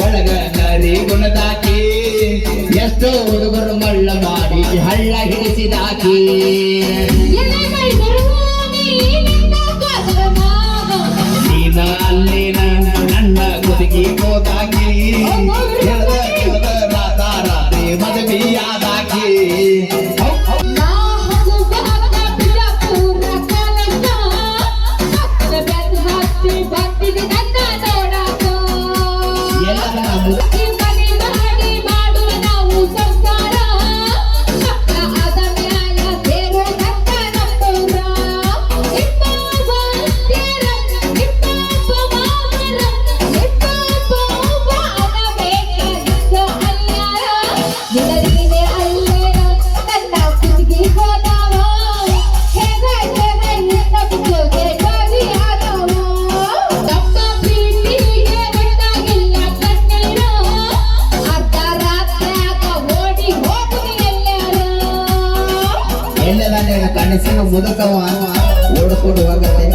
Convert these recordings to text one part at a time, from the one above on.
ಒಳಗ ಗುಣದಾಕಿ ಎಷ್ಟೋ ಹುಡುಗರು ಮಳ್ಳ ಮಾಡಿ ಹಳ್ಳ ಹಿಡಿಸಿದಾಕಿ. you ಕನಸಿನ ಮುದುಕವ. ಓಡ್ಕೊಂಡು ಹೋಗತ್ತೆ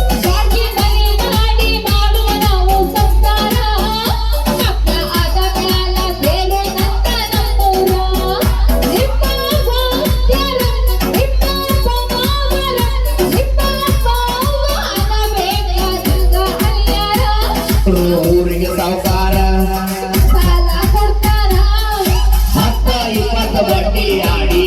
ಆಡಿ